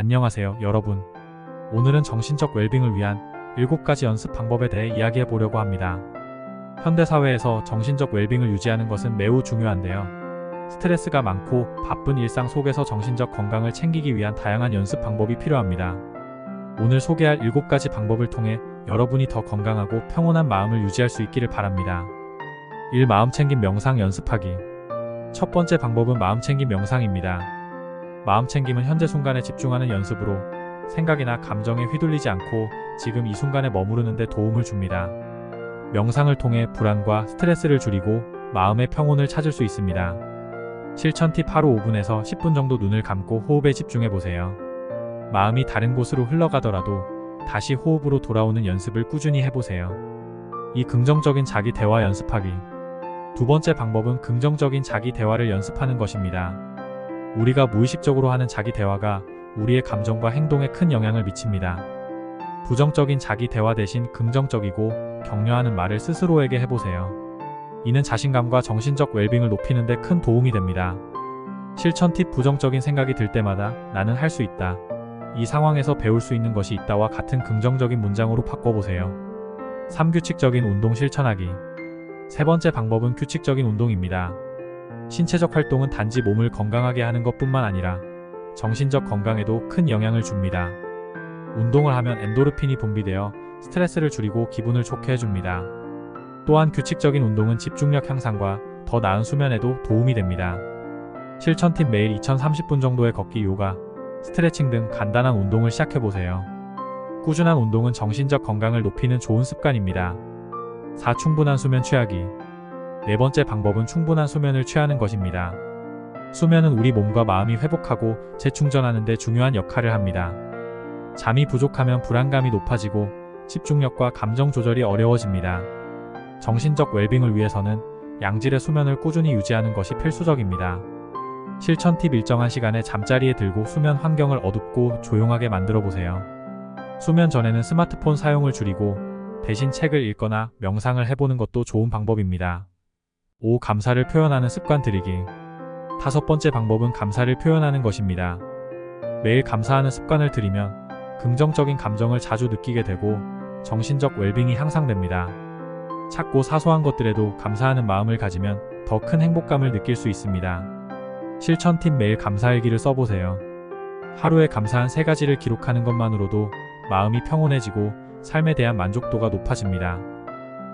안녕하세요, 여러분. 오늘은 정신적 웰빙을 위한 7가지 연습 방법에 대해 이야기해 보려고 합니다. 현대 사회에서 정신적 웰빙을 유지하는 것은 매우 중요한데요. 스트레스가 많고 바쁜 일상 속에서 정신적 건강을 챙기기 위한 다양한 연습 방법이 필요합니다. 오늘 소개할 7가지 방법을 통해 여러분이 더 건강하고 평온한 마음을 유지할 수 있기를 바랍니다. 1. 마음챙김 명상 연습하기. 첫 번째 방법은 마음챙김 명상입니다. 마음챙김은 현재 순간에 집중하는 연습으로 생각이나 감정에 휘둘리지 않고 지금 이 순간에 머무르는데 도움을 줍니다. 명상을 통해 불안과 스트레스를 줄이고 마음의 평온을 찾을 수 있습니다. 실천 팁 하루 5분에서 10분 정도 눈을 감고 호흡에 집중해 보세요. 마음이 다른 곳으로 흘러가더라도 다시 호흡으로 돌아오는 연습을 꾸준히 해보세요. 이 긍정적인 자기 대화 연습하기. 두 번째 방법은 긍정적인 자기 대화를 연습하는 것입니다. 우리가 무의식적으로 하는 자기 대화가 우리의 감정과 행동에 큰 영향을 미칩니다. 부정적인 자기 대화 대신 긍정적이고 격려하는 말을 스스로에게 해보세요. 이는 자신감과 정신적 웰빙을 높이는 데 큰 도움이 됩니다. 실천 팁 부정적인 생각이 들 때마다 나는 할 수 있다. 이 상황에서 배울 수 있는 것이 있다와 같은 긍정적인 문장으로 바꿔보세요. 3 규칙적인 운동 실천하기. 세 번째 방법은 규칙적인 운동입니다. 신체적 활동은 단지 몸을 건강하게 하는 것뿐만 아니라 정신적 건강에도 큰 영향을 줍니다. 운동을 하면 엔도르핀이 분비되어 스트레스를 줄이고 기분을 좋게 해줍니다. 또한 규칙적인 운동은 집중력 향상과 더 나은 수면에도 도움이 됩니다. 실천 팁 매일 2030분 정도의 걷기 요가, 스트레칭 등 간단한 운동을 시작해보세요. 꾸준한 운동은 정신적 건강을 높이는 좋은 습관입니다. 4. 충분한 수면 취하기. 네 번째 방법은 충분한 수면을 취하는 것입니다. 수면은 우리 몸과 마음이 회복하고 재충전하는 데 중요한 역할을 합니다. 잠이 부족하면 불안감이 높아지고 집중력과 감정 조절이 어려워집니다. 정신적 웰빙을 위해서는 양질의 수면을 꾸준히 유지하는 것이 필수적입니다. 실천 팁 일정한 시간에 잠자리에 들고 수면 환경을 어둡고 조용하게 만들어 보세요. 수면 전에는 스마트폰 사용을 줄이고 대신 책을 읽거나 명상을 해보는 것도 좋은 방법입니다. 5. 감사를 표현하는 습관 들이기. 다섯 번째 방법은 감사를 표현하는 것입니다. 매일 감사하는 습관을 들이면 긍정적인 감정을 자주 느끼게 되고 정신적 웰빙이 향상됩니다. 작고 사소한 것들에도 감사하는 마음을 가지면 더 큰 행복감을 느낄 수 있습니다. 실천 팁 매일 감사일기를 써보세요. 하루에 감사한 세 가지를 기록하는 것만으로도 마음이 평온해지고 삶에 대한 만족도가 높아집니다.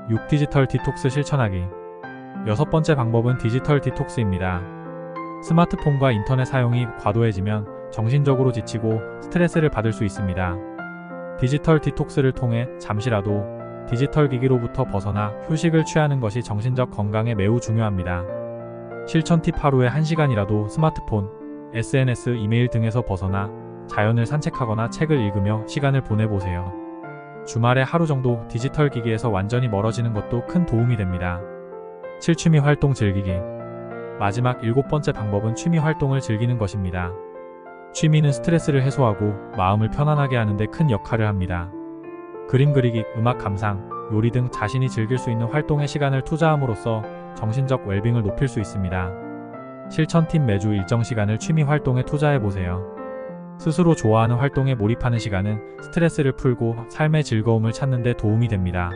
6. 디지털 디톡스 실천하기. 여섯 번째 방법은 디지털 디톡스입니다. 스마트폰과 인터넷 사용이 과도해지면 정신적으로 지치고 스트레스를 받을 수 있습니다. 디지털 디톡스를 통해 잠시라도 디지털 기기로부터 벗어나 휴식을 취하는 것이 정신적 건강에 매우 중요합니다. 실천 팁 하루에 1시간이라도 스마트폰, SNS, 이메일 등에서 벗어나 자연을 산책하거나 책을 읽으며 시간을 보내보세요. 주말에 하루 정도 디지털 기기에서 완전히 멀어지는 것도 큰 도움이 됩니다. 7. 취미 활동 즐기기. 마지막 일곱 번째 방법은 취미 활동을 즐기는 것입니다. 취미는 스트레스를 해소하고 마음을 편안하게 하는데 큰 역할을 합니다. 그림 그리기, 음악 감상, 요리 등 자신이 즐길 수 있는 활동에 시간을 투자함으로써 정신적 웰빙을 높일 수 있습니다. 실천 팁 매주 일정 시간을 취미 활동에 투자해 보세요. 스스로 좋아하는 활동에 몰입하는 시간은 스트레스를 풀고 삶의 즐거움을 찾는 데 도움이 됩니다.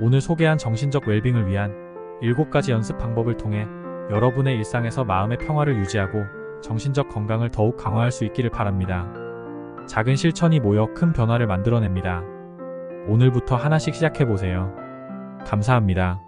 오늘 소개한 정신적 웰빙을 위한 7가지 연습 방법을 통해 여러분의 일상에서 마음의 평화를 유지하고 정신적 건강을 더욱 강화할 수 있기를 바랍니다. 작은 실천이 모여 큰 변화를 만들어냅니다. 오늘부터 하나씩 시작해보세요. 감사합니다.